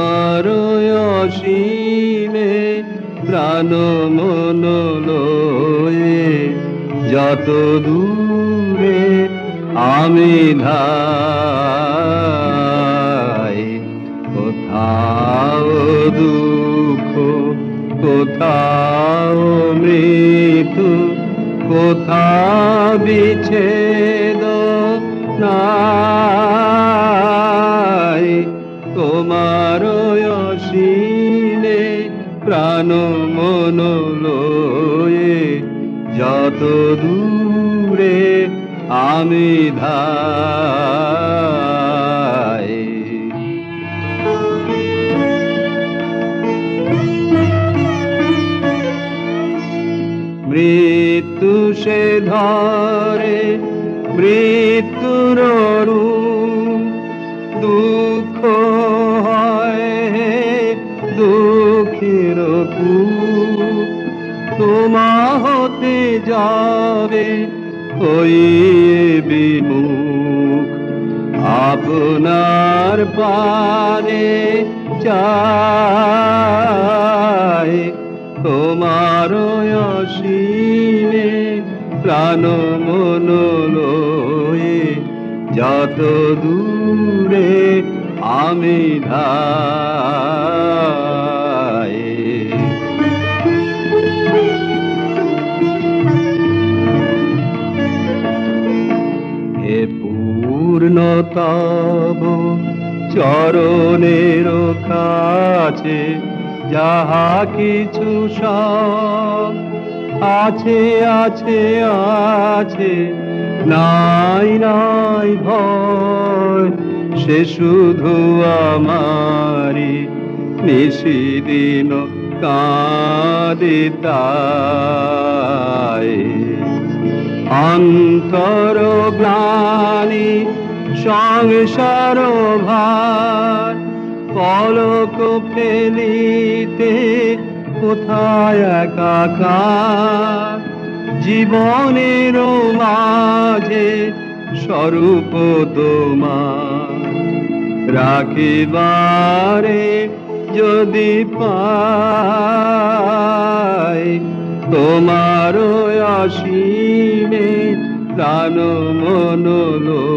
তোমার অসীমে প্রাণ মন লয়ে যত দূরে আমি ধাই, কোথাও দুঃখ, কোথাও মৃত্যু কোথা বিচ্ছেদ তোমার অসীনে প্রাণ মন লয়ে যত দূরে আমি ধাই। মৃত্যু সে ধরে মৃত্যুর দুঃখ তোমা হতে যাবে ওই বিমুখ। আপনার পারে চাই তোমার অসীমে প্রাণ মন যত দূরে আমি ধাই পূর্ণতব চরণের কাছে যাহা কিছু সব আছে আছে আছে, নাই নাই ভয়, সে শুধু আমারি নিশিদিন কাঁদিতায় অন্তর গ্লানি সংসার ভার পলক ফেলিতে কোথায় একাকার? জীবনের মাঝে স্বরূপ তোমার, রাখিবারে যদি পাই তোমার অসীমে প্রাণ মন লয়ে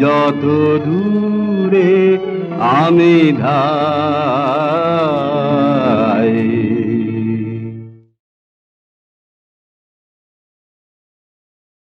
যত দূরে আমি ধাই।